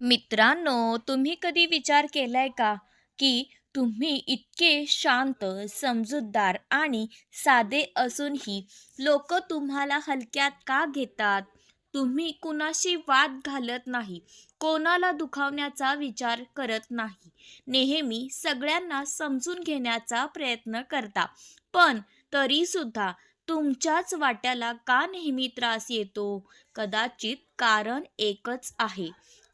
मित्रांनो, तुम्ही कधी विचार केलाय का, की तुम्ही इतके शांत, समजूतदार आणि साधे असूनही लोक तुम्हाला हलक्यात का घेतात? तुम्ही कुणाशी वाद घालत नाही, कोणाला दुखावण्याचा विचार करत नाही. नेहमी सगळ्यांना समजून घेण्याचा प्रयत्न करता. पण तरीसुद्धा तुमच्याच वाट्याला का नेहमी त्रास येतो? कदाचित कारण एकच आहे.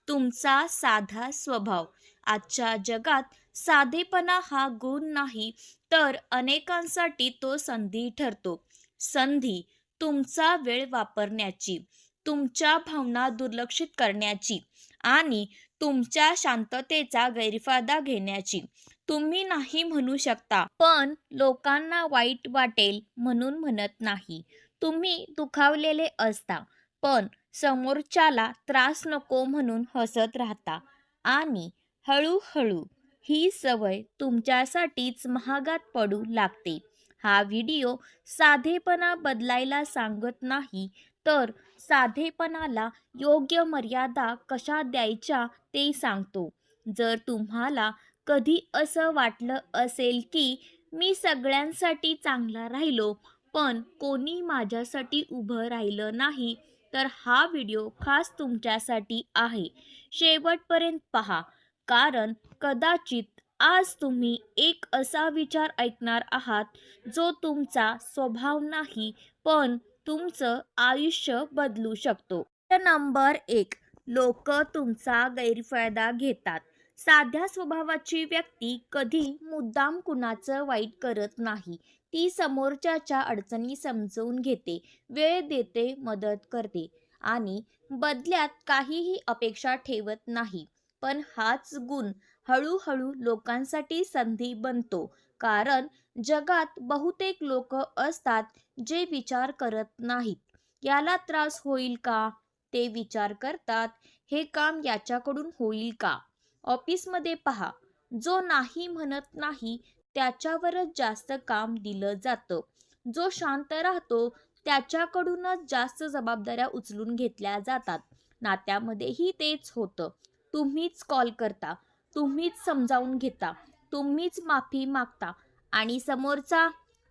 तुमचा साधा स्वभाव. आजच्या जगात साधेपणा हा गुण नाही तर अनेकांसाठी तो संधी ठरतो. संधी तुमचा वेळ वापरण्याची तुमच्या भावना दुर्लक्षित करण्याची आणि तुमच्या शांततेचा गैरफायदा घेण्याची. तुम्ही नाही म्हणू शकता पण लोकांना वाईट वाटेल म्हणून म्हणत नाही. तुम्ही दुखावलेले असता पण समोरच्याला त्रास नको म्हणून हसत राहता. आणि हळूहळू ही सवय तुमच्यासाठीच महागात पडू लागते. हा व्हिडिओ साधेपणा बदलायला सांगत नाही तर साधेपणाला योग्य मर्यादा कशा द्यायच्या ते सांगतो. जर तुम्हाला कधी असं वाटलं असेल की मी सगळ्यांसाठी चांगला राहिलो पण कोणी माझ्यासाठी उभं राहिलं नाही तर हा व्हिडिओ खास तुमच्यासाठी आहे. शेवटपर्यंत पहा. कारण कदाचित आज तुम्ही एक असा विचार ऐकणार आहात जो तुमचा स्वभाव नाही पण तुमचं आयुष्य बदलू शकतो. नंबर एक लोक तुमचा गैरफायदा घेतात. साध्या स्वभावाची व्यक्ती कधी मुद्दाम कुणाचं वाईट करत नाही. ती समोरच्याच्या अडचणी समजवून घेते वेळ देते मदत करते आणि बदल्यात काहीही अपेक्षा ठेवत नाही. पण हाच गुण हळूहळू लोकांसाठी संधी बनतो कारण जगात बहुतेक लोक असतात जे विचार करत नाहीत. याला त्रास होईल का? ते विचार करतात. हे काम याच्याकडून होईल का? ऑफिसमध्ये पहा. जो नाही म्हणत नाही त्याच्यावरच जास्त काम दिलं जातं. जो शांत राहतो त्याच्याकडूनच जास्त जबाबदाऱ्या उचलून घेतल्या जातात. नात्यामध्येही तेच होतं. तुम्हीच कॉल करता. तुम्हीच समजावून घेता. तुम्हीच माफी मागता. आणि समोरचा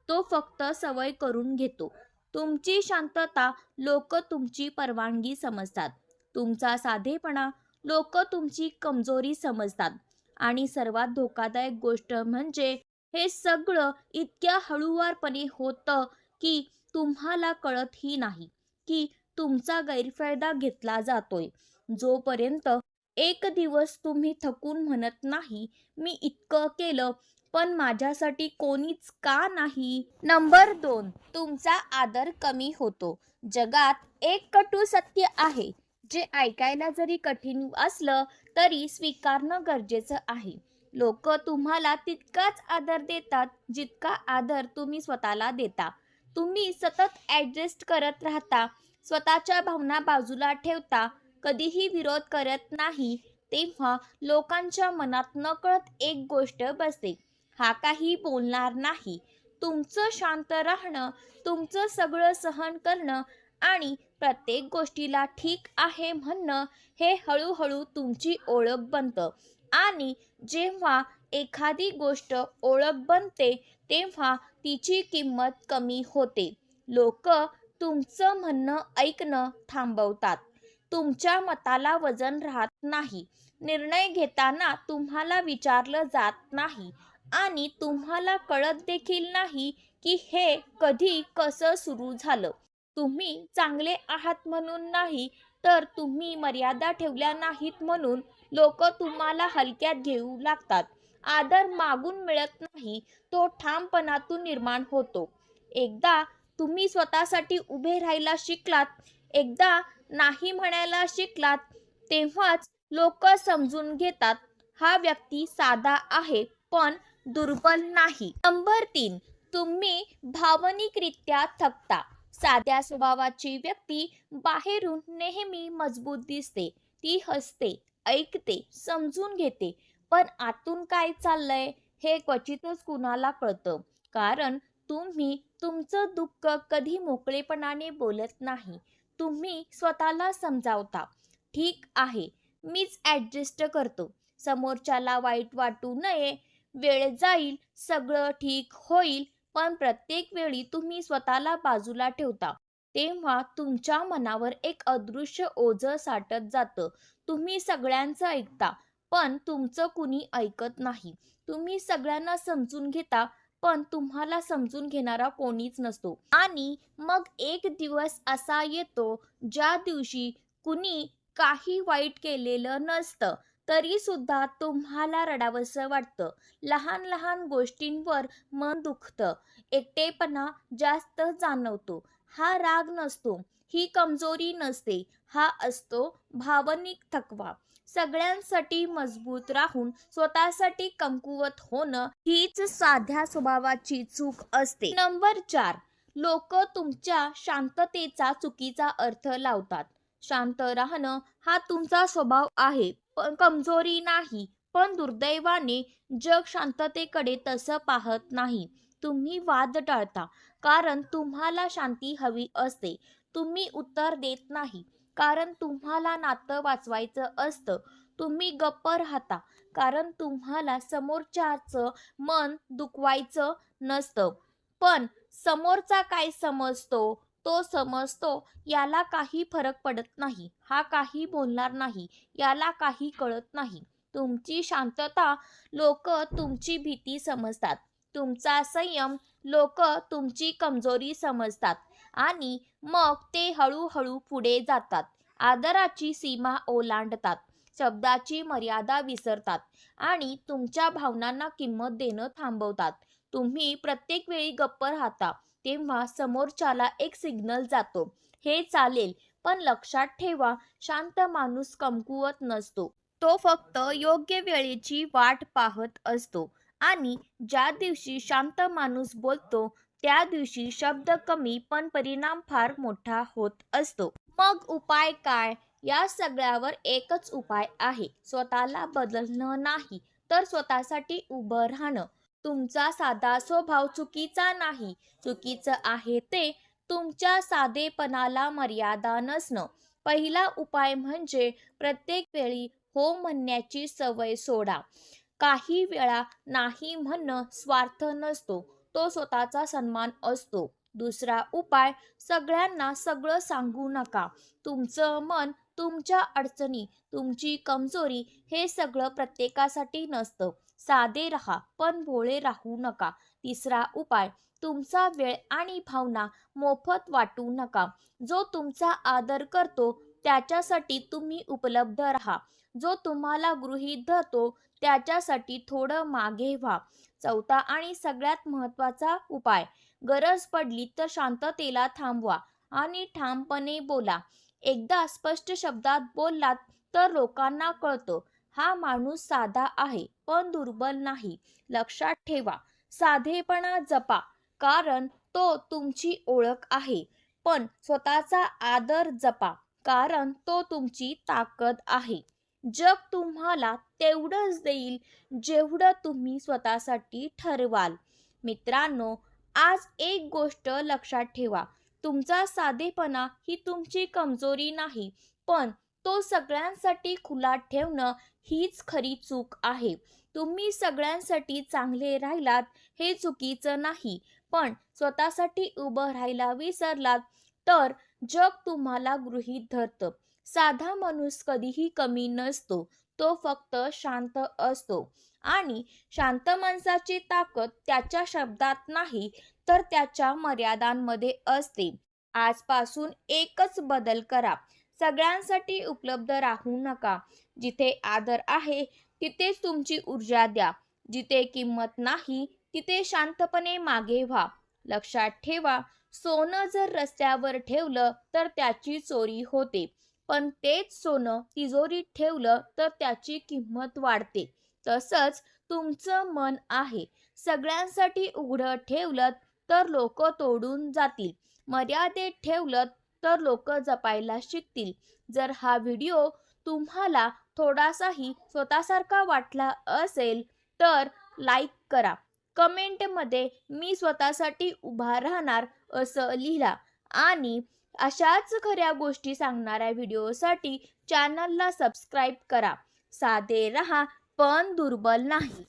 तो फक्त सवय करून घेतो. तुमची शांतता लोक तुमची परवानगी समजतात. तुमचा साधेपणा लोक तुमची कमजोरी समजतात. आणि सर्वात धोकादायक गोष्ट म्हणजे हे सगळं इतक्या हळूवारपणे होतं की तुम्हाला कळतही नाही की तुमचा गैरफायदा घेतला जातोय. जोपर्यंत एक दिवस तुम्ही थकून म्हणत नाही मी इतकं केलं पण माझ्यासाठी कोणीच का नाही? नंबर दोन तुमचा आदर कमी होतो. जगात एक कटू सत्य आहे. जे ऐकायला जरी कठीण असलं तरी स्वीकारणं गरजेचं आहे. लोक तुम्हाला तितकाच आदर देतात जितका आदर तुम्ही स्वतःला देता. तुम्ही सतत ॲडजस्ट करत राहता स्वतःच्या भावना बाजूला ठेवता कधीही विरोध करत नाही तेव्हा लोकांच्या मनात नकळत एक गोष्ट बसते. हा काही बोलणार नाही. तुमचं शांत राहणं तुमचं सगळं सहन करणं आणि प्रत्येक गोष्टीला ठीक आहे म्हणणं हे हळूहळू तुमची ओळख बनतं. आणि जेव्हा एखादी गोष्ट ओळख बनते तेव्हा तिची किंमत कमी होते. लोक तुमचं म्हणणं ऐकणं थांबवतात. तुमच्या मताला वजन राहत नाही. निर्णय घेताना तुम्हाला विचारलं जात नाही. आणि तुम्हाला कळत देखील नाही की हे कधी कसं सुरू झालं. तुम्ही चांगले आहात म्हणून नाही तर तुम्ही मर्यादा ठेवल्या नाहीत म्हणून लोक तुम्हाला हलक्यात घेऊ लागतात. आदर मागून मिळत नाही तो ठामपणातून निर्माण होतो. एकदा तुम्ही स्वतःसाठी उभे राहायला शिकलात एकदा नाही म्हणायला शिकलात तेव्हाच लोक समजून घेतात हा व्यक्ती साधा आहे पण दुर्बल नाही. नंबर तीन तुम्ही भावनिकरित्या थकता. साध्या स्वभावाची व्यक्ती बाहेरून नेहमी मजबूत दिसते. ती हसते ऐकते समजून घेते. पण आतून काय चाललंय हे क्वचितच कुणाला कळतं. कारण तुम्ही तुमचं दुःख कधी मोकळेपणाने बोलत नाही. तुम्ही स्वतःला समजावता. ठीक आहे मीच ॲडजस्ट करतो. समोरच्याला वाईट वाटू नये. वेळ जाईल सगळं ठीक होईल. पण प्रत्येक वेळी तुम्ही स्वतःला बाजूला ठेवता तेव्हा तुमच्या मनावर एक अदृश्य ओझं साठत जातं. तुम्ही सगळ्यांचं ऐकता पण तुमचं कुणी ऐकत नाही. तुम्ही सगळ्यांना समजून घेता पण तुम्हाला समजून घेणारा कोणीच नसतो. आणि मग एक दिवस असा येतो ज्या दिवशी कुणी काही वाईट केलेलं नसतं. तरी सुद्धा तुम्हाला रडावंसं वाटतं. लहान लहान गोष्टींवर मन दुखतं. एकटेपणा जास्त जाणवतो. हा राग नसतो. ही कमजोरी नसते. हा असतो भावनिक थकवा. सगळ्यांसाठी मजबूत राहून स्वतःसाठी कमकुवत होणं हीच साध्या स्वभावाची चूक असते. नंबर चार. लोक तुमच्या शांततेचा चुकीचा अर्थ लावतात. शांत राहणं हा तुमचा स्वभाव आहे. पण कमजोरी नाही. पण दुर्दैवाने जग शांततेकडे तसं पाहत नाही. तुम्ही वाद टाळता. कारण तुम्हाला शांती हवी असते. तुम्ही उत्तर देत नाही. कारण तुम्हाला नातं वाचवायचं असतं. तुम्ही गप्प राहता. कारण तुम्हाला समोरच्याचं मन दुखवायचं नसतं. पण समोरचा काय समजतो? तो समजतो याला काही फरक पडत नाही. हा काही बोलणार नाही याला काही कळत नाही. तुमची शांतता लोक तुमची भीती समजतात. तुमचा संयम लोक तुमची कमजोरी समजतात. आणि मग ते हळूहळू पुढे जातात. आदराची सीमा ओलांडतात. शब्दाची मर्यादा विसरतात. आणि तुमच्या भावनांना किंमत देणं थांबवतात. तुम्ही प्रत्येक वेळी गप्प राहता. तेव्हा समोरच्याला एक सिग्नल जातो. हे चालेल पण लक्षात ठेवा शांत माणूस कमकुवत नसतो. तो फक्त योग्य वेळेची वाट पाहत असतो आणि ज्या दिवशी शांत माणूस बोलतो त्या दिवशी शब्द कमी पण परिणाम फार मोठा होत असतो. मग उपाय काय? या सगळ्यावर एकच उपाय आहे. स्वतःला बदलणं नाही तर स्वतःसाठी उभं राहणं. तुमचा साधा स्वभाव चुकीचा नाही. चुकीचं आहे ते तुमच्या साधेपणाला मर्यादा नसणं. पहिला उपाय म्हणजे प्रत्येक वेळी हो म्हणण्याची सवय सोडा. काही वेळा नाही म्हणणं स्वार्थ नसतो तो स्वतःचा सन्मान असतो. दुसरा उपाय सगळ्यांना सगळं सांगू नका. तुमचं मन तुमच्या अडचणी तुमची कमजोरी हे सगळं प्रत्येकासाठी नसतं. साधे राहा पण भोळे राहू नका. तिसरा उपाय तुमचा वेळ आणि भावना मोफत वाटू नका. जो तुमचा आदर करतो त्याच्यासाठी तुम्ही उपलब्ध राहा. जो तुम्हाला गृहीत धरतो त्याच्यासाठी थोडं मागे व्हा. चौथा आणि सगळ्यात महत्त्वाचा उपाय गरज पडली तर शांततेला थांबवा आणि ठामपणे बोला. एकदा स्पष्ट शब्दात बोललात तर लोकांना कळतं. हा माणूस साधा आहे पण दुर्बल नाही. लक्षात ठेवा साधेपणा जपा कारण तो तुमची ओळख आहे. पण स्वतःचा आदर जपा कारण तो तुमची ताकद आहे. जग तुम्हाला तेवढंच देईल जेवढं तुम्ही स्वतःसाठी ठरवाल. मित्रांनो आज एक गोष्ट लक्षात ठेवा. तुमचा साधेपणा ही तुमची कमजोरी नाही पण तो सगळ्यांसाठी खुला ठेवणं हीच खरी चूक आहे. तुम्ही सगळ्यांसाठी चांगले राहिलात हे चुकीचं नाही. पण स्वतःसाठी उभं राहायला विसरलात तर जग तुम्हाला गृहीत धरतं. साधा माणूस कधीही कमी नसतो. तो फक्त शांत असतो. आणि शांत माणसाची ताकद त्याच्या शब्दात नाही तर त्याच्या मर्यादांमध्ये असते. आजपासून एकच बदल करा. सगळ्यांसाठी उपलब्ध राहू नका. जिथे आदर आहे तिथेच तुमची ऊर्जा द्या. जिथे किंमत नाही तिथे शांतपणे मागे व्हा. लक्षात ठेवा सोनं जर रस्त्यावर ठेवलं तर त्याची चोरी होते. पण तेच सोनं तिजोरीत ठेवलं तर त्याची किंमत वाढते. तसंच तुमचं मन आहे. सगळ्यांसाठी उघडं ठेवलं तर लोक तोडून जातील. मर्यादेत ठेवलं तर लोक जपायला शिकतील. जर हा व्हिडिओ तुम्हाला थोडासाही स्वतःसारखा वाटला असेल तर लाईक करा. कमेंटमध्ये मी स्वतःसाठी उभा राहणार असं लिहिला आणि अशाच खऱ्या गोष्टी सांगणाऱ्या व्हिडिओसाठी चॅनलला सबस्क्राईब करा. साधे रहा पण दुर्बल नाही.